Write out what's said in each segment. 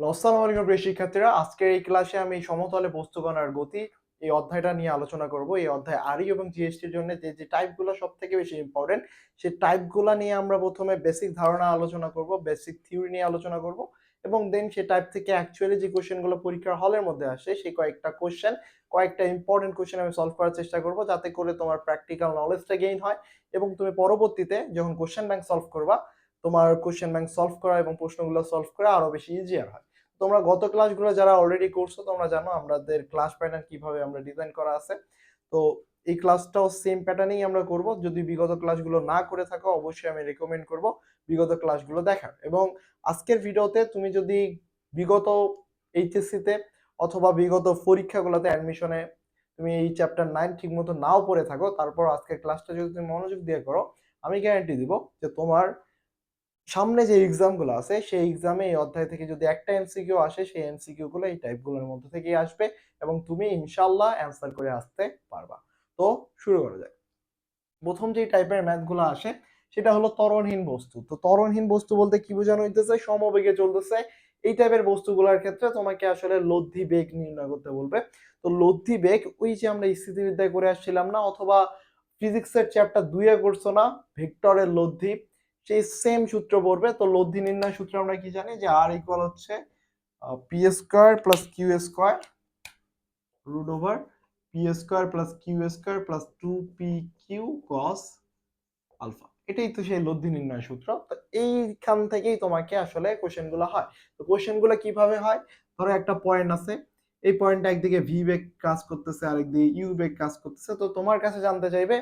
আসসালামু আলাইকুম প্রিয় শিক্ষার্থীরা। আজকের এই ক্লাসে আমি সমতলে বস্তুকণার গতি এই অধ্যায়টা নিয়ে আলোচনা করব। এই অধ্যায় আরই এবং জিএসটির জন্য যে যে টাইপগুলো সব থেকে বেশি ইম্পর্টেন্ট সেই টাইপগুলো নিয়ে আমরা প্রথমে বেসিক ধারণা আলোচনা করব বেসিক থিওরি নিয়ে আলোচনা করব এবং দেন সেই টাইপ থেকে অ্যাকচুয়ালি যে কোশ্চেনগুলো পরীক্ষার হলের মধ্যে আসে, সেই কয়েকটা কোশ্চেন কয়েকটা ইম্পর্টেন্ট কোশ্চেন আমি সলভ করার চেষ্টা করব যাতে করে তোমার প্র্যাকটিক্যাল নলেজটা গেইন হয় এবং তুমি পরবর্তীতে যখন কোশ্চেন ব্যাংক সলভ করবা তোমার কোশ্চেন ব্যাংক সলভ করা এবং প্রশ্নগুলো সলভ করা আরও বেশি ইজিয়ার হয়। তোমরা গত ক্লাসগুলো যারা অলরেডি করছ, তোমরা জানো আমাদের ক্লাস প্যাটার্ন কীভাবে আমরা ডিজাইন করা আছে। তো এই ক্লাসটাও সেম প্যাটার্নেই আমরা করব। যদি বিগত ক্লাসগুলো না করে থাকো, অবশ্যই আমি রেকমেন্ড করব বিগত ক্লাসগুলো দেখার। এবং আজকের ভিডিওতে তুমি যদি বিগত এইচএসসিতে অথবা বিগত পরীক্ষাগুলোতে অ্যাডমিশনে তুমি এই চ্যাপ্টার নাইন ঠিকমতো নাও পড়ে থাকো, তারপর আজকের ক্লাসটা যদি তুমি মনোযোগ দিয়ে করো, আমি গ্যারান্টি দিব যে তোমার সামনে যে এক্সামগুলো আছে, সেই এক্সামে এই অধ্যায় থেকে যদি একটা এমসিকিউ আসে, সেই এমসিকিউ গুলো এই টাইপগুলোর মধ্যে থেকেই আসবে এবং তুমি ইনশাল্লাহ অ্যান্সার করে আসতে পারবা। তো শুরু করা যায় প্রথম যে টাইপের ম্যাথগুলো আসে, সেটা হলো ত্বরণহীন বস্তু। তো ত্বরণহীন বস্তু বলতে কি বোঝানো হইতেছে? সমবেগে চলতেছে। এই টাইপের বস্তুগুলোর ক্ষেত্রে তোমাকে আসলে লব্ধি বেগ নির্ণয় করতে বলবে। তো লব্ধি বেগ, ওই যে আমরা স্থিতিবিদ্যায় করে আসছিলাম না, অথবা ফিজিক্সের চ্যাপ্টার দুইয়ে করছ না, ভেক্টরের লব্ধি সেই সেম সূত্র পড়বে। তো লব্ধি নির্ণয় সূত্র আমরা কি জানি? যে আর ইকুয়াল হচ্ছে P square plus Q square root over P square plus Q square plus two P Q cos alpha এটাই তো সেই লব্ধি নির্ণয় সূত্র। তো এইখান থেকেই তোমাকে আসলে কোশ্চেনগুলো হয়। তো কোশ্চেনগুলো কীভাবে হয়? ধরো একটা পয়েন্ট আছে। এই পয়েন্টটা একদিকে ভি বেগ কাজ করতেছে, আরেকদিকে ইউ বেগ কাজ করতেছে। তো তোমার কাছে জানতে চাইবে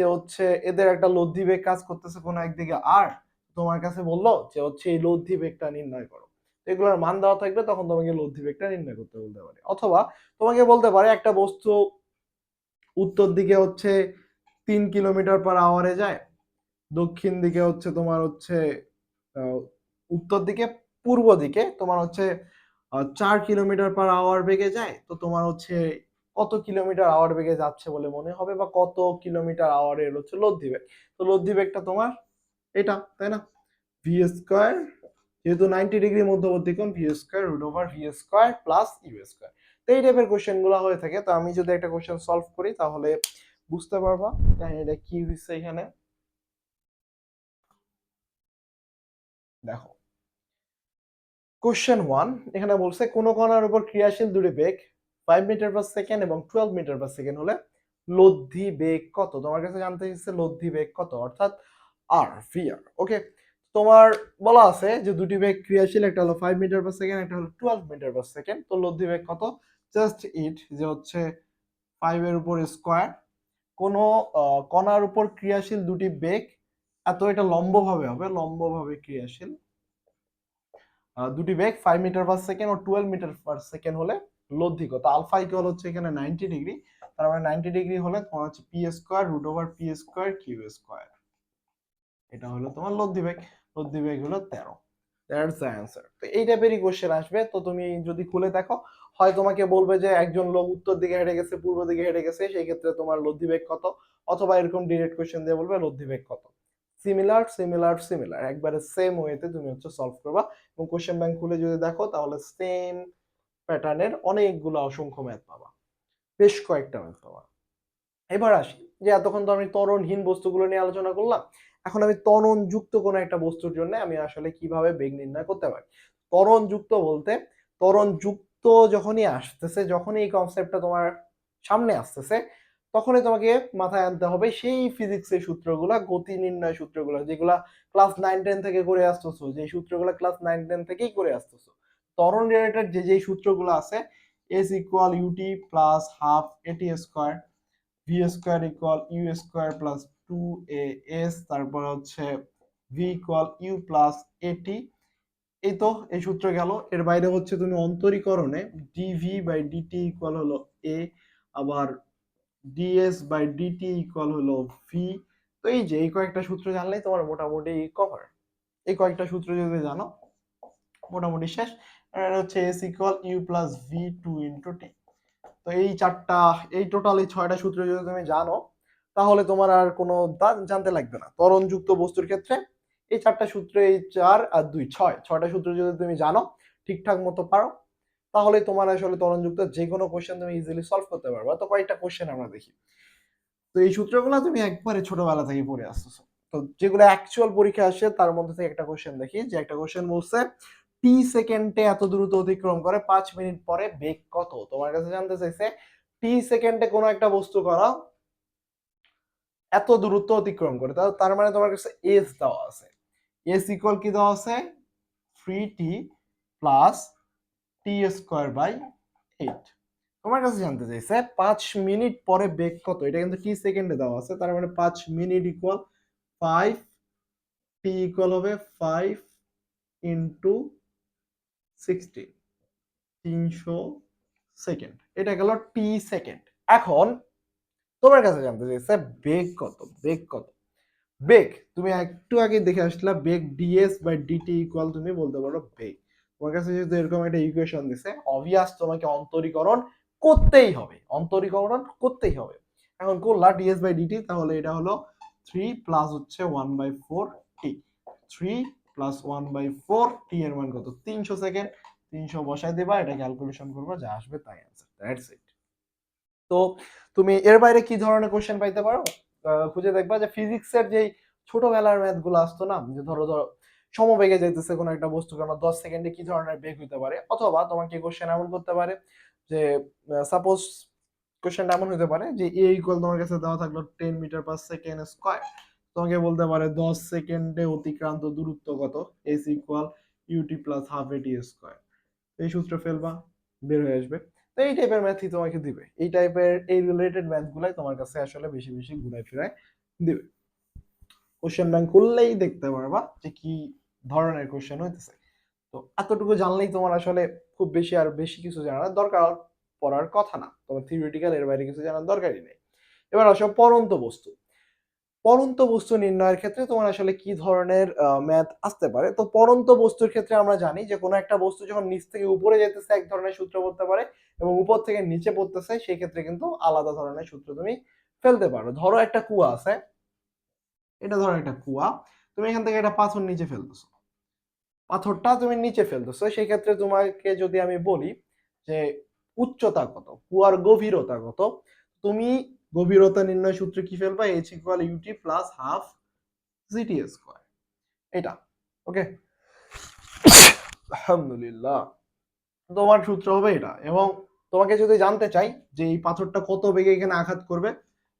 যে হচ্ছে এদের একটা লব্ধি বেগ কাজ করতেছে কোনো একদিকে। আর তোমার কাছে বলল যে হচ্ছে এই লব্ধি বেগটা নির্ণয় করো। এগুলোর মান দেওয়া থাকবে, তখন তোমাকে লব্ধি বেগটা নির্ণয় করতে বলতে পারে। অথবা তোমাকে বলতে পারে একটা বস্তু উত্তর দিকে হচ্ছে তিন কিলোমিটার পার আওয়ারে যায়, দক্ষিণ দিকে হচ্ছে তোমার হচ্ছে উত্তর দিকে পূর্ব দিকে তোমার হচ্ছে চার কিলোমিটার পার আওয়ার বেগে যায়, তো তোমার হচ্ছে কত কিলোমিটার আওয়ার বেগে যাচ্ছে বলে মনে হবে বা কত কিলোমিটার আওয়ারের হচ্ছে লব্ধি বেগ? তো লব্ধি বেগটা তোমার এটা, তাই না? ভি স্কোয়ার যেহেতু নাইনটি ডিগ্রি মধ্যবর্তী কোণ V square root over V square plus U square তো এই টাইপের কোশ্চেনগুলো হয়ে থাকে। তো আমি যদি একটা কোশ্চেন সলভ করি, তাহলে বুঝতে পারবা জানি এটা কি হয়েছে এখানে। দেখো কোশ্চেন ওয়ান এখানে বলছে, কোন কণার উপর ক্রিয়াশীল দুটি বেগ ফাইভ মিটার পার সেকেন্ড এবং টুয়েলভ মিটার পার সেকেন্ড হলে লব্ধি বেগ কত? তোমার কাছে জানতে চাইছে লব্ধি বেগ কত? অর্থাৎ আর ভিআর ওকে তোমার বলা আছে যে দুটি বেগ ক্রিয়াশীল, একটা হলো ফাইভ মিটার পার সেকেন্ড একটা হলো টুয়েলভ মিটার পার সেকেন্ড তো লব্ধি বেগ কত? জাস্ট ইট যে হচ্ছে ফাইভ এর উপর স্কোয়ার কোন কণার উপর ক্রিয়াশীল দুটি বেগ, এত এটা লম্বভাবে হবে, লম্বভাবে ক্রিয়াশীল। দুটি বেগ ফাইভ মিটার পার সেকেন্ড ও টুয়েলভ মিটার পার সেকেন্ড হলে লব্ধি কত আলফা ইকুয়াল হচ্ছে এখানে নাইনটি ডিগ্রি তার মানে নাইনটি ডিগ্রি হলে তোমার হচ্ছে P square root over P square Q square এটা হলো তোমার লব্ধি বেগ। লব্ধি বেগ হলো তেরো। দ্যাটস দ্য অ্যান্সার তো এই টাইপেরই কোশ্চেন আসবে। তো তুমি যদি খুলে দেখো, হয় তোমাকে বলবে যে একজন লোক উত্তর দিকে হেঁটে গেছে, পূর্ব দিকে হেঁটে গেছে, সেই ক্ষেত্রে তোমার লব্ধি বেগ কত? অথবা এরকম ডিরেক্ট কোশ্চেন দিয়ে বলবে, লব্ধি বেগ কত? সিমিলার সিমিলার সিমিলার একবারে সেম ওয়েতে তুমি হচ্ছে সলভ করবা। এবং কোশ্চেন ব্যাংক খুলে যদি দেখো, তাহলে সেম প্যাটার্নের অনেকগুলো অসংখ্য ম্যাথ পাবা। বেশ কয়েকটা ম্যাথ পাবা। এবার আসি যে এতক্ষণ তো আমি ত্বরণহীন বস্তুগুলো নিয়ে আলোচনা করলাম, এখন আমি ত্বরণ যুক্ত কোনো একটা বস্তুর জন্য আমি আসলে কীভাবে বেগ নির্ণয় করতে পারি? ত্বরণ যুক্ত বলতে ত্বরণ যুক্ত যখনই আসতেছে, যখনই এই কনসেপ্টটা তোমার সামনে আসতেছে, তখনই তোমাকে মাথায় আনতে হবে সেই ফিজিক্সের সূত্রগুলা, গতি নির্ণয় সূত্রগুলো, যেগুলা ক্লাস নাইন টেন থেকে করে আসতেছো, যে সূত্রগুলো ক্লাস নাইন টেন থেকেই করে আসতেছো। ত্বরণ রিলেটেড যে যে সূত্রগুলো আছে S equal UT plus half AT square V square equal U square plus two A S তারপর হচ্ছে ভি ইকুয়াল ইউ প্লাস এটি এই তো, এই সূত্র গেল। এর বাইরে হচ্ছে তুমি অন্তরীকরণে ডিভি বাই ডিটি ইকুয়াল হলো এ আবার ডিএস বাই ডিটি ইকুয়াল হলো ভি তো এই যে, এই কয়েকটা সূত্র জানলেই তোমার মোটামুটি কভার এই কয়েকটা সূত্র যদি জানো, মোটামুটি শেষ। আর হচ্ছে S equal U plus V two into T তো এই চারটা, এই টোটাল এই ছয়টা সূত্র যদি তুমি জানো, তাহলে তোমার আর কোনো জানতে লাগবে না। ত্বরণযুক্ত বস্তুর ক্ষেত্রে এই চারটা সূত্র এই চার আর দুই, ছয়, ছয়টা সূত্র যদি তুমি জানো, ঠিকঠাক মতো পারো, তাহলে তোমার আসলে ত্বরণযুক্ত যে কোনো কোশ্চেন তুমি ইজিলি সলভ করতে পারবা। তো কয়েকটা কোশ্চেন আমরা দেখি। তো এই সূত্রগুলো তুমি একবারে ছোটবেলা থেকে পড়ে আসতেছো। তো যেগুলো অ্যাকচুয়াল পরীক্ষা আসে, তার মধ্যে থেকে একটা কোশ্চেন দেখি, যে একটা কোশ্চেন বলছে টি সেকেন্ডে এত দ্রুত অতিক্রম করে, পাঁচ মিনিট পরে বেগ কত? তোমার কাছে জানতে চাইছে টি সেকেন্ডে কোনো একটা বস্তু করা এত দূরত্ব অতিক্রম করে তার মানে তোমার কাছে এস দেওয়া আছে। এস ইকুয়াল কি দেওয়া আছে? Three T plus T square by eight তোমার কাছে জানতে চাইছে, পাঁচ মিনিট পরে বেগ কত? এটা কিন্তু টি সেকেন্ডে দেওয়া আছে, তার মানে পাঁচ minute equal five T equal হবে ফাইভ ইন্টু সিক্সটি তিনশো সেকেন্ড এটা টি সেকেন্ড এখন তোমার কাছে জানতে কত কত? তুমি একটু দেখে বাই ডিটি তুমি বলতে পারো তোমার কাছে এরকম একটা ইকুয়েশন দিছে তোমাকে অন্তরীকরণ করতেই হবে, অন্তরীকরণ করতেই হবে। এখন করলা ডিএস বাই ডিটি তাহলে এটা হলো থ্রি প্লাস হচ্ছে one by four T three plus one by four T এর মান কত? তিনশো সেকেন্ড তিনশো বসাই দেবা, এটা ক্যালকুলেশন করবা, যা আসবে তাই অ্যান্সার দ্যাটস ইট তো তুমি এর বাইরে কি ধরনের কোশ্চেন পাইতে পারো? খুঁজে দেখবা যে ফিজিক্সের যেই ছোটবেলার ম্যাথগুলো আসতো না, যে ধরো ধরো, সমবেগে যাইতেছে কোনো একটা বস্তু কেন দশ সেকেন্ডে কি ধরনের বেগ হইতে পারে? অথবা তোমাকে কোশ্চেন এমন করতে পারে যে সাপোজ কোশ্চেনটা এমন হতে পারে যে এ ইকুয়াল তোমার কাছে দেওয়া থাকল ten metre per second square তোমাকে বলতে পারে দশ সেকেন্ডে অতিক্রান্ত দূরত্ব কত? S equal UT plus half AT square এই সূত্র ফেলবা, বের হয়ে আসবে। তো এই টাইপের ম্যাথই তোমাকে দিবে। এই টাইপের এই রিলেটেড ম্যাথ গুলাই তোমার কাছে আসলে বেশি বেশি ঘুরায় ফিরায় দিবে। কোশ্চেন ব্যাংক করলেই দেখতে পারবা যে কি ধরনের কোশ্চেন হইতেছে। তো এতটুকু জানলেই তোমার আসলে খুব বেশি আর বেশি কিছু জানার দরকার পড়ার কথা না। তোমার থিওরিটিক্যাল এর বাইরে কিছু জানার দরকারই নেই। এবার আসো পরন্ত বস্তু। পরন্ত বস্তু নির্ণয়ের ক্ষেত্রে তোমার আসলে কি ধরনের ম্যাথ আসতে পারে? তো পরন্ত বস্তুর ক্ষেত্রে আমরা জানি যে, কোনো একটা বস্তু যখন নিচ থেকে উপরে যেতেছে এক ধরনের সূত্র পড়তে পারে এবং উপর থেকে নিচে পড়তেছে, সেই ক্ষেত্রে কিন্তু আলাদা ধরনের সূত্র তুমি ফেলতে পারো। ধরো একটা কুয়া আছে। এটা ধরো একটা কুয়া। তুমি এখান থেকে একটা পাথর নিচে ফেলতেছো। পাথরটা তুমি নিচে ফেলতেছো। সেই ক্ষেত্রে তোমাকে যদি আমি বলি যে, উচ্চতা কত? কুয়ার গভীরতা কত? তুমি গভীরতা নির্ণয় সূত্রে কি ফেলবা? H equal UT plus half GT square এটা ওকে আলহামদুলিল্লাহ। তোমার সূত্র হবে এটা, এবং তোমাকে যদি জানতে চাই যে এই পাথরটা কত বেগে এখানে আঘাত করবে,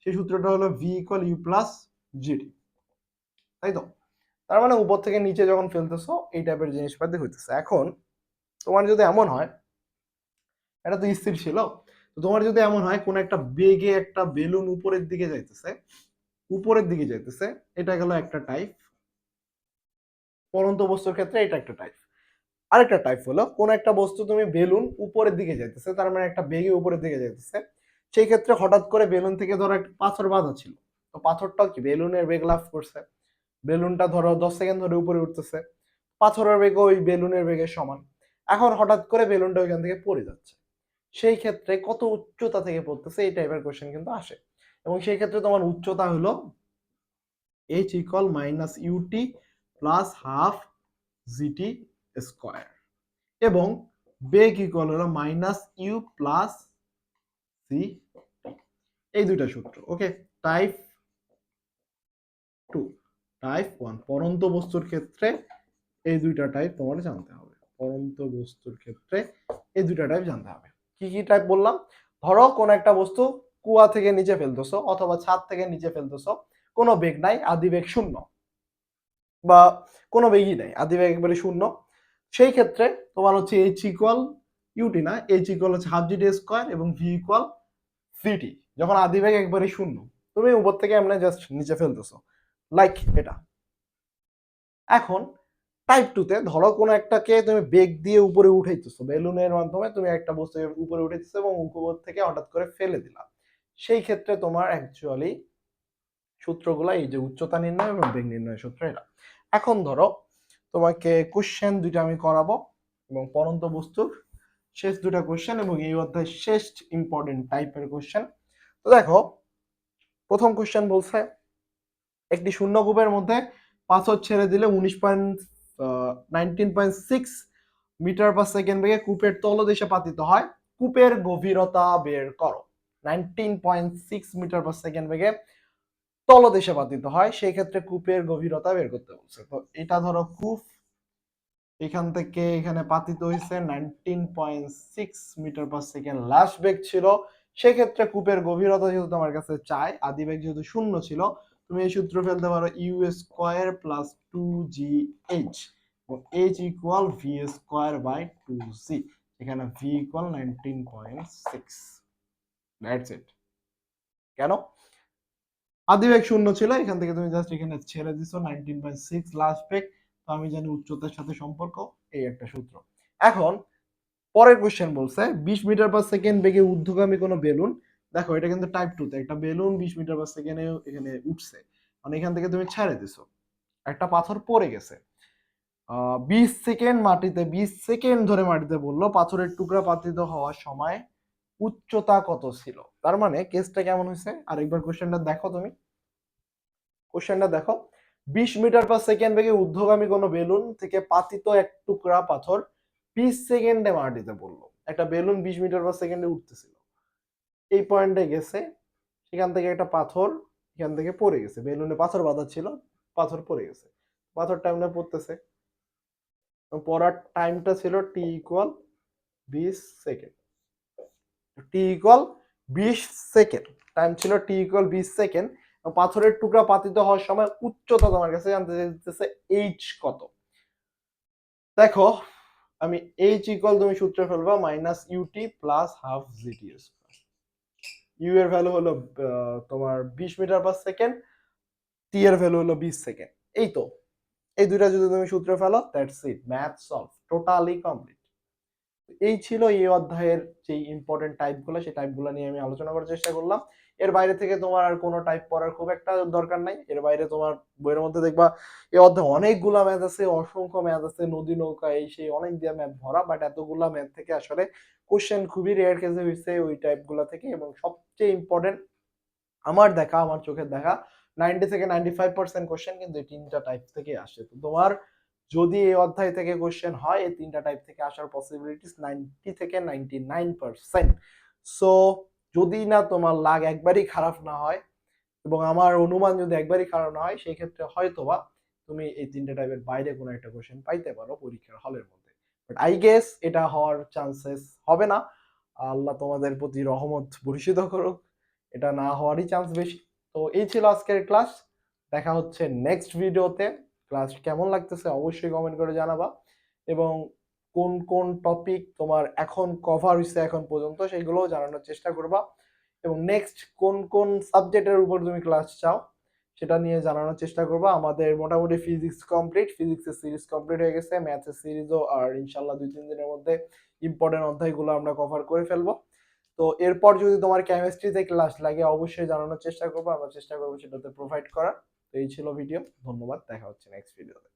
সেই সূত্রটা হলো V equal U plus GT তাই তো? তার মানে উপর থেকে নিচে যখন ফেলতেছো, এই টাইপের জিনিসপাতি হইতেছে। এখন তোমার যদি এমন হয়, এটা তো স্থির ছিল তোমার যদি এমন হয়, কোন একটা বেগে একটা বেলুন উপরের দিকে যাইতেছে, উপরের দিকে যাইতেছে, এটা গেল একটা টাইপ পরন্ত বস্তুর ক্ষেত্রে এটা একটা টাইপ আরেকটা টাইপ হলো, কোন একটা বস্তু তুমি বেলুন উপরের দিকে যাইতেছে, তার মানে একটা বেগে উপরের দিকে যাইতেছে, সেই ক্ষেত্রে হঠাৎ করে বেলুন থেকে ধরো একটা পাথর বাঁধা ছিল। তো পাথরটাও কি? বেলুনের বেগ লাভ করছে। বেলুনটা ধরো দশ সেকেন্ড ধরে উপরে উঠতেছে, পাথরের বেগ ওই বেলুনের বেগের সমান। এখন হঠাৎ করে বেলুনটা ওইখান থেকে পড়ে যাচ্ছে। সেই ক্ষেত্রে কত উচ্চতা থেকে পড়তেছে এই টাইপের কোশ্চেন কিন্তু আসে। এবং সেই ক্ষেত্রে তোমার উচ্চতা হলো H equal minus UT plus half GT square এবং বেগ ইকুয়াল হলো মাইনাস ইউ প্লাস সি এই দুইটা সূত্র okay type two type one পরন্ত বস্তুর ক্ষেত্রে এই দুইটা টাইপ তোমার জানতে হবে। পরন্ত বস্তুর ক্ষেত্রে এই দুইটা টাইপ জানতে হবে। কি কি টাইপ বললাম? ধরো কোন একটা বস্তু কুয়া থেকে নিচে ফেলতেছো অথবা ছাদ থেকে নিচে ফেলতেছো কোনো বেগ নাই, আদি বেগ শূন্য। বা কোনো বেগই নাই, আদি বেগ একবারে শূন্য। সেই ক্ষেত্রে তোমার হচ্ছে এইচ ইকুয়াল ইউটি না এইচ ইকুয়াল হচ্ছে হাফ জিটি স্কোয়ার এবং ভি ইকুয়াল ভিটি যখন আদি বেগ একবারে শূন্য, তুমি উপর থেকে এমনি জাস্ট নিচে ফেলতেছো লাইক এটা। এখন টাইপ টুতে ধরো কোনো একটাকে তুমি বেগ দিয়ে উপরে উঠাইতেছো বেলুনের মাধ্যমে তুমি একটা বস্তু উপরে উঠাইতেছো এবং উপর থেকে হঠাৎ করে ফেলে দিলাম সেই ক্ষেত্রে তোমার অ্যাকচুয়ালি সূত্রগুলো এই যে উচ্চতা নির্ণয় এবং বেগ নির্ণয় সূত্র এটা এখন ধরো তোমাকে কোশ্চেন দুইটা আমি করাবো এবং পরন্ত বস্তুর শেষ দুটা কোশ্চেন এবং এই অধ্যায়ের শেষ ইম্পর্টেন্ট টাইপের কোশ্চেন তো দেখো, প্রথম কোশ্চেন বলছে, একটি শূন্য গ্রুপের মধ্যে পাথর ছেড়ে দিলে উনিশ point nineteen point six metre per second বেগে কূপের তলদেশে পাতিত হয়। কূপের গভীরতা বের করো। Nineteen point six metre per second বেগে তলদেশে পাতিত হয় সেই ক্ষেত্রে কূপের গভীরতা বের করতে বলছে। তো এটা ধরো কূপ, এখান থেকে এখানে পাতিত হয়েছে nineteen point six metre per second last বেগ ছিল। সেক্ষেত্রে কূপের গভীরতা যেহেতু তোমার কাছে চাই, আদি বেগ যেহেতু শূন্য ছিল তুমি এই সূত্র ফেলতে পারো u square plus two g h h equal v square by two c এখানে v equal nineteen point six that's it কেন? আদিবেগ শূন্য ছিল, এখান থেকে তুমি জাস্ট এখানে ছেড়ে দিছো নাইনটিন পয়েন্ট সিক্স লাস্ট বেগ তো আমি জানি উচ্চতার সাথে সম্পর্ক, এই একটা সূত্র। এখন, পরের কোশ্চেন বলছে, বিশ মিটার পার সেকেন্ড বেগে ঊর্ধ্বগামী কোনো বেলুন দেখো, এটা কিন্তু টাইপ টু তে একটা বেলুন বিশ মিটার পার সেকেন্ডে এখানে উঠছে। মানে এখান থেকে তুমি ছেড়ে দিছো। একটা পাথর পড়ে গেছে। বিশ সেকেন্ড মাটিতে, বিশ সেকেন্ড ধরে মাটিতে বলল, পাথরের টুকরা পাতিত হওয়ার সময় উচ্চতা কত ছিল? তার মানে কেসটা কেমন হয়েছে? আরেকবার কোশ্চেনটা দেখো তুমি। কোশ্চেনটা দেখো। বিশ মিটার পার সেকেন্ড বেগে কোনো বেলুন থেকে পাতিত এক টুকরা পাথর বিশ সেকেন্ডে মাটিতে পড়ল। একটা বেলুন বিশ মিটার পার সেকেন্ডে উঠতেছিল। এই পয়েন্টে গেছে। সেখান থেকে একটা পাথর এখান থেকে পড়ে গেছে। বেলুনে পাথর বাঁধা ছিল, পাথর পড়ে গেছে। পাথর টাইমটা পড়তেছে। পড়ার টাইমটা ছিল টি ইকুয়াল বিশ সেকেন্ড টি ইকুয়াল বিশ সেকেন্ড টাইম ছিল টি ইকুয়াল বিশ সেকেন্ড পাথরের টুকরা পাতিত হওয়ার সময় উচ্চতা তোমার কাছে জানতে চাইতেছে এইচ কত। দেখো, আমি এইচ ইকুয়াল তুমি সূত্রে ফেলবা minus ut plus half gt u এর ভ্যালু হলো তোমার বিশ মিটার পার সেকেন্ড টি এর ভ্যালু হলো বিশ সেকেন্ড এই তো। এই দুইটা যদি তুমি সূত্রে ফেলো that's it math solve totally complete এই ছিল এই অধ্যায়ের যে ইম্পর্টেন্ট টাইপগুলো সেই টাইপগুলো নিয়ে আমি আলোচনা করার চেষ্টা করলাম। এর বাইরে থেকে তোমার আর কোনো টাইপ পড়ার খুব একটা দরকার নাই। এর বাইরে তোমার বইয়ের মধ্যে দেখবা এই অধ্যায়ে অনেকগুলা ম্যাথ আছে, অসংখ্য ম্যাথ আছে, নদী নৌকা, এই সেই অনেক দিয়ে ম্যাথ ভরা বাট এতগুলা ম্যাথ থেকে আসলে কোশ্চেন খুবই রেয়ার কেসে হয়েছে ওই টাইপগুলো থেকে এবং সবচেয়ে ইম্পর্টেন্ট আমার দেখা, আমার চোখের দেখা নাইনটি থেকে নাইনটি ফাইভ পার্সেন্ট কোশ্চেন কিন্তু এই তিনটা টাইপ থেকে আসে। তো তোমার যদি এই অধ্যায় থেকে কোশ্চেন হয়, এই তিনটা টাইপ থেকে আসার পসিবিলিটিস নাইনটি থেকে নাইনটি নাইন পার্সেন্ট সো যদি না তোমার লাগ একবারই খারাপ না হয় এবং আমার অনুমান যদি একবারই খারাপ না হয়, সেই ক্ষেত্রে হয়তোবা তুমি এই তিনটা টাইপের বাইরে কোনো একটা কোশ্চেন পাইতে পারো পরীক্ষার হলের মধ্যে। বাট আই গেস এটা হওয়ার চান্সেস হবে না। আল্লাহ তোমাদের প্রতি রহমত বর্ষিত করুক। এটা না হওয়ারই চান্স বেশি। তো এই ছিল আজকের ক্লাস দেখা হচ্ছে নেক্সট ভিডিওতে ক্লাস কেমন লাগতেছে অবশ্যই কমেন্ট করে জানাবা। এবং কোন কোন টপিক তোমার এখন কভার হয়েছে এখন পর্যন্ত সেগুলোও জানানোর চেষ্টা করবা। এবং নেক্সট কোন কোন সাবজেক্টের উপর তুমি ক্লাস চাও, সেটা নিয়ে জানানোর চেষ্টা করবা। আমাদের মোটামুটি ফিজিক্স কমপ্লিট ফিজিক্সের সিরিজ কমপ্লিট হয়ে গেছে ম্যাথের সিরিজও আর ইনশাল্লাহ দুই, তিন দিনের মধ্যে ইম্পর্টেন্ট অধ্যায়গুলো আমরা কভার করে ফেলব। তো এরপর যদি তোমার কেমিস্ট্রিতে ক্লাস লাগে, অবশ্যই জানানোর চেষ্টা করব। আমরা চেষ্টা করব সেটাতে প্রোভাইড করার। তো এই ছিল ভিডিও ধন্যবাদ। দেখা হচ্ছে নেক্সট ভিডিওতে